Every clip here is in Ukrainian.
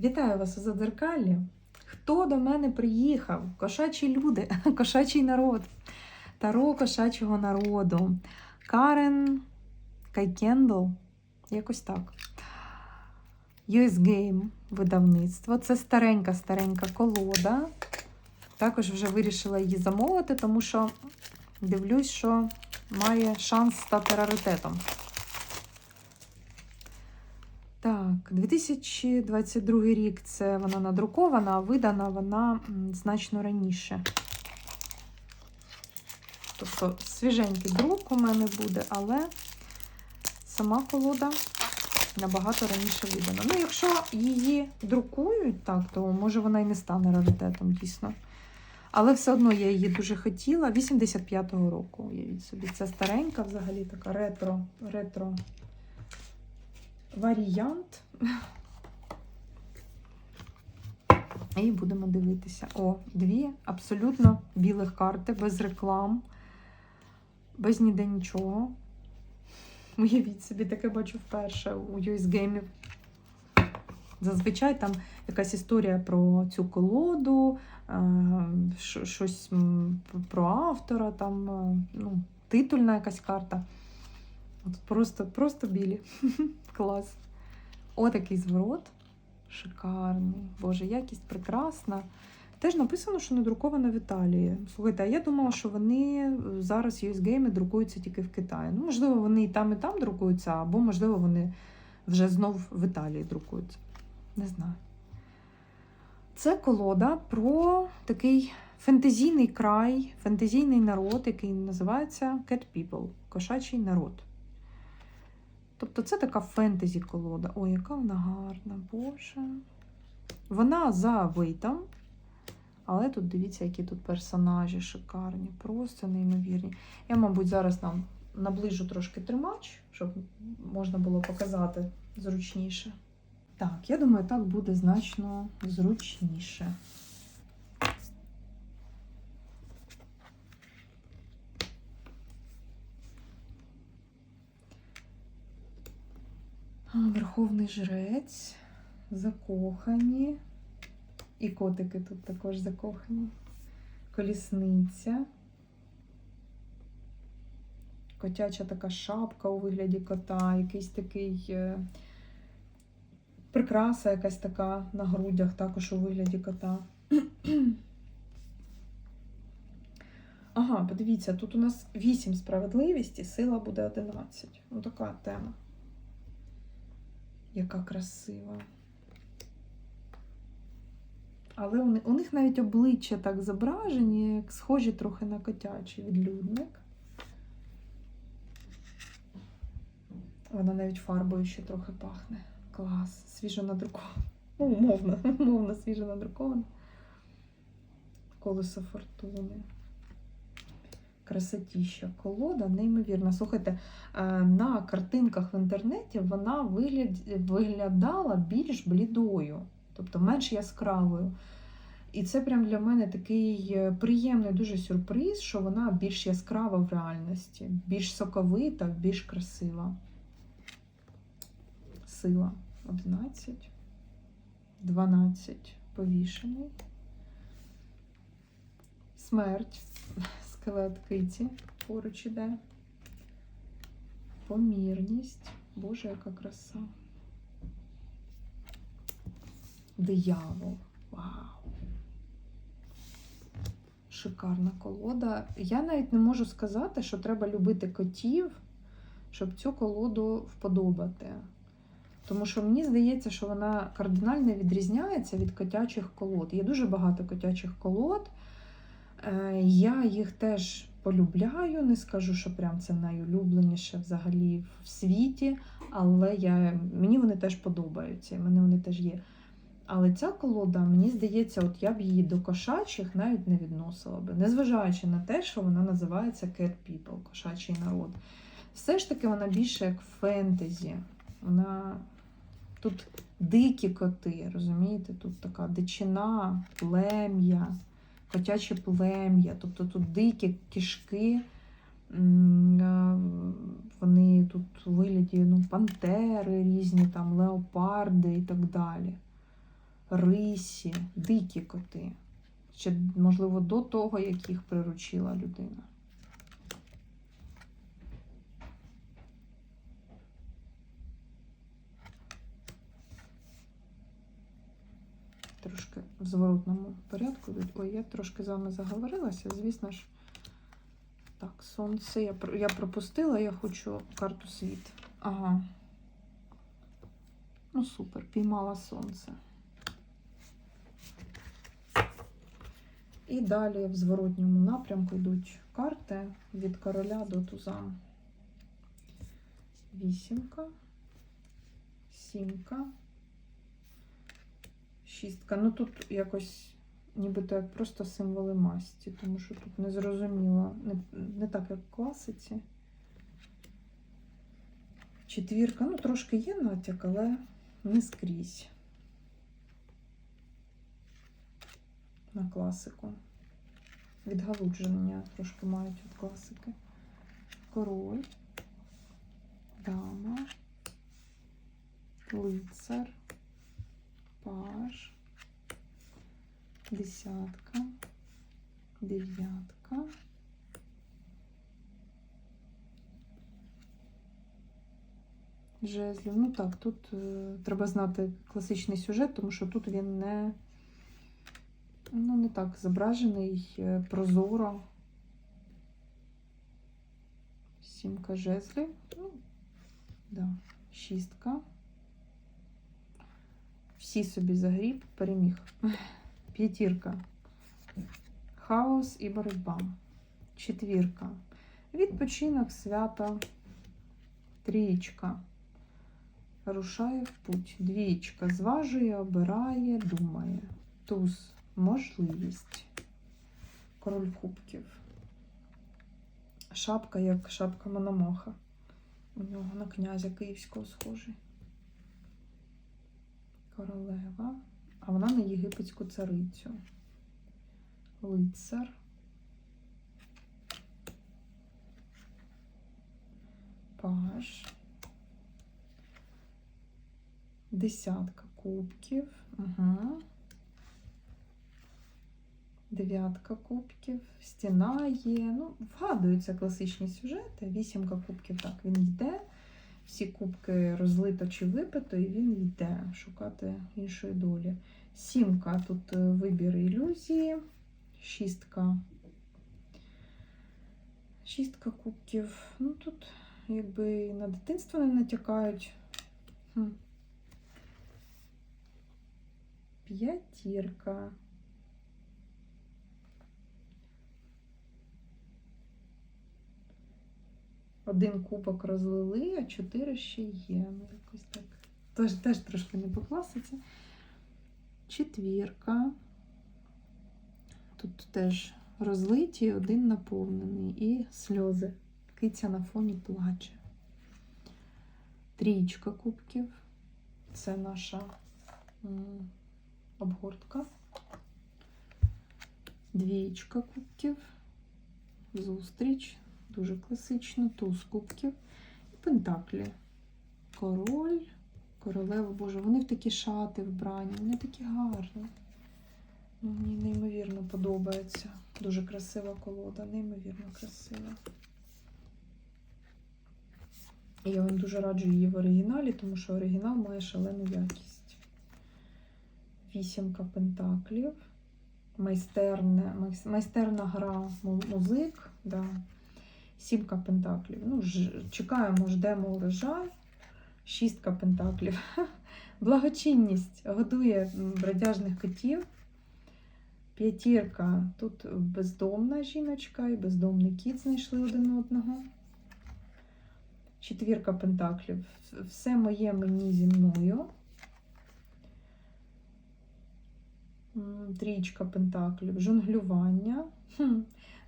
Вітаю вас у Задеркалі. Хто до мене приїхав? Кошачі люди, кошачий народ, таро кошачого народу. Карен Кайкендл, якось так. US Game видавництво. Це старенька-старенька колода. Також вже вирішила її замовити, тому що дивлюсь, що має шанс стати раритетом. Так, 2022 рік це вона надрукована, а видана вона значно раніше. Тобто свіженький друк у мене буде, але сама колода набагато раніше видана. Ну, якщо її друкують, так, то може вона і не стане раритетом, дійсно. Але все одно я її дуже хотіла. 85-го року, уявіть собі. Це старенька взагалі така ретро, ретро варіант. І будемо дивитися. О, дві абсолютно білих карти, без реклам, без ніде нічого. Уявіть собі, таке бачу вперше у US Game. Зазвичай там якась історія про цю колоду, е, щось про автора, там, е, ну, титульна якась карта. От просто, просто білі. Клас. Отакий зворот. Шикарний. Боже, якість прекрасна. Теж написано, що надрукована в Італії. Слухайте, а я думала, що вони зараз US-гейми друкуються тільки в Китаї. Ну, можливо, вони і там, і там друкуються, або, можливо, вони вже знов в Італії друкуються. Не знаю. Це колода про такий фентезійний край, фентезійний народ, який називається Cat People кошачий народ. Тобто це така фентезі колода. Ой, яка вона гарна, Боже. Вона за вейтом. Але тут дивіться, які тут персонажі шикарні, просто неймовірні. Я, мабуть, зараз нам наближу трошки тримач, щоб можна було показати зручніше. Так, я думаю, так буде значно зручніше. Верховний жрець, закохані. І котики тут також закохані. Колісниця. Котяча така шапка у вигляді кота, якийсь такий е, прикраса якась така на грудях, також у вигляді кота. Ага, подивіться, тут у нас 8 справедливості, сила буде 11. Ну, така тема. Яка красива. Але у, них навіть обличчя так зображені, як схожі трохи на котячий відлюдник. Вона навіть фарбою ще трохи пахне. Клас, свіжо надрукована. Ну, умовно, умовно свіжо надрукована. Колесо фортуни. Красотіща колода, неймовірна. Слухайте, е, на картинках в інтернеті вона виглядала більш блідою, тобто менш яскравою. І це прям для мене такий е, приємний дуже сюрприз, що вона більш яскрава в реальності, більш соковита, більш красива. Сила 11, 12 повішений. Смерть, скелет киті поруч іде. Помірність. Боже, яка краса. Диявол. Вау. Шикарна колода. Я навіть не можу сказати, що треба любити котів, щоб цю колоду вподобати. Тому що мені здається, що вона кардинально відрізняється від котячих колод. Є дуже багато котячих колод. Е, Я їх теж полюбляю. Не скажу, що прям це найулюбленіше взагалі в світі, але я, мені вони теж подобаються, і мене вони теж є. Але ця колода, мені здається, от я б її до кошачих навіть не відносила би, незважаючи на те, що вона називається Cat People, кошачий народ. Все ж таки вона більше як фентезі. Вона тут дикі коти, розумієте? Тут така дичина, плем'я, котяче плем'я, тобто тут дикі кішки. Вони тут у вигляді ну, пантери різні, там, леопарди і так далі. рисі, дикі коти. Ще, можливо, до того, як їх приручила людина. Трошки зворотному порядку. Ой, я трошки з вами заговорилася, звісно ж. Так, сонце. Я, я пропустила, я хочу карту світ. Ага. Ну, супер, піймала сонце. І далі в зворотньому напрямку йдуть карти від короля до туза. Вісімка, сімка, шістка. Ну тут якось нібито як просто символи масті, тому що тут не зрозуміло, не, не так, як в класиці. Четвірка, ну трошки є натяк, але не скрізь. На класику. Відгалудження трошки мають від класики. Король, дама, лицар, паж, десятка, дев'ятка. Жезлів. Ну так, тут е, треба знати класичний сюжет, тому що тут він не, ну, не так зображений е, прозоро. Сімка жезлів. Ну, да. Шістка. Всі собі загріб, переміг. П'ятірка. Хаос і боротьба. Четвірка. Відпочинок, свято. Трієчка. Рушає в путь. Двічка. Зважує, обирає, думає. Туз. Можливість. Король кубків. Шапка, як шапка Мономаха. У нього на князя київського схожий. Королева. А вона на єгипетську царицю. Лицар. Паж. Десятка кубків. Угу. Дев'ятка кубків. Стіна є. Ну, вгадуються класичні сюжети. Вісімка кубків, так, він йде. Всі кубки розлито чи випито, і він йде шукати іншої долі. Сімка тут е, вибір ілюзії. Шістка. Шістка кубків. Ну тут якби на дитинство не натякають. Хм. П'ятірка. Один кубок розлили, а чотири ще є. Ну, якось так. Тож теж трошки не по класиці. Четвірка. Тут теж розлиті, один наповнений і сльози. Киця на фоні плаче. Трічка кубків. Це наша обгортка. Двічка кубків. Зустріч. Дуже класично. Туз кубків. І пентаклі. Король, королева, боже, вони в такі шати вбрані, вони такі гарні. Мені неймовірно подобається. Дуже красива колода, неймовірно красива. Я вам дуже раджу її в оригіналі, тому що оригінал має шалену якість. Вісімка пентаклів. Майстерне, майстерна гра музик. Да. Сімка пентаклів. Ну, ж, чекаємо, ждемо урожай. Шістка пентаклів. Благочинність годує бродяжних котів. П'ятірка. Тут бездомна жіночка і бездомний кіт знайшли один одного. Четвірка пентаклів. Все моє мені зі мною. Трічка пентаклів. Жонглювання. Хм.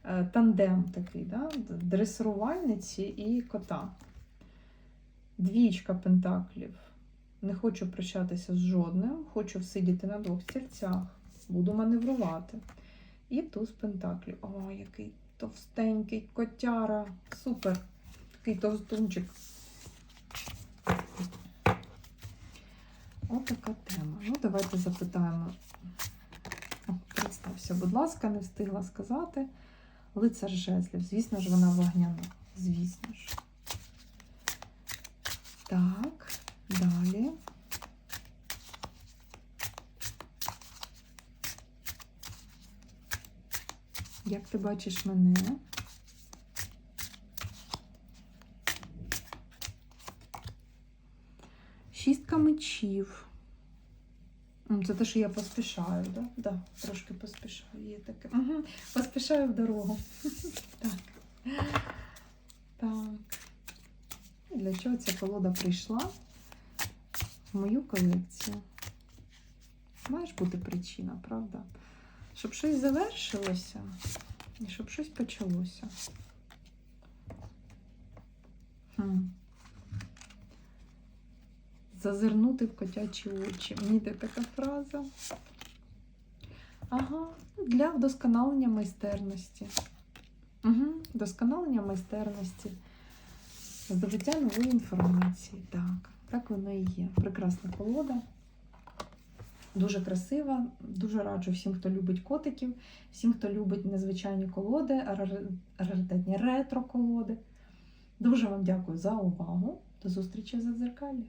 Е, Тандем такий, да? дресирувальниці і кота. Двічка пентаклів. Не хочу прощатися з жодним, хочу всидіти на двох стільцях, буду маневрувати. І туз пентаклів. О, який товстенький котяра. Супер. Такий товстунчик. Отака тема. Ну, давайте запитаємо. Представся, будь ласка, не встигла сказати. Лицар жезлів. Звісно ж, вона вогняна. Звісно ж. Так, далі. Як ти бачиш мене? Шістка мечів. М, Це те, що я поспішаю, так? Да? Да, трошки поспішаю. Є таке. Угу. Поспішаю в дорогу. Так. Так. І Для чого ця колода прийшла в мою колекцію? Має ж бути причина, правда? Щоб щось завершилося і щоб щось почалося. Хм. Зазирнути в котячі очі. Мені йде така фраза. Ага, для вдосконалення майстерності. Угу, вдосконалення майстерності. Здобуття нової інформації. Так, так воно і є. Прекрасна колода. Дуже красива. Дуже раджу всім, хто любить котиків, всім, хто любить незвичайні колоди, раритетні ретро-колоди. Дуже вам дякую за увагу. До зустрічі за дзеркалі.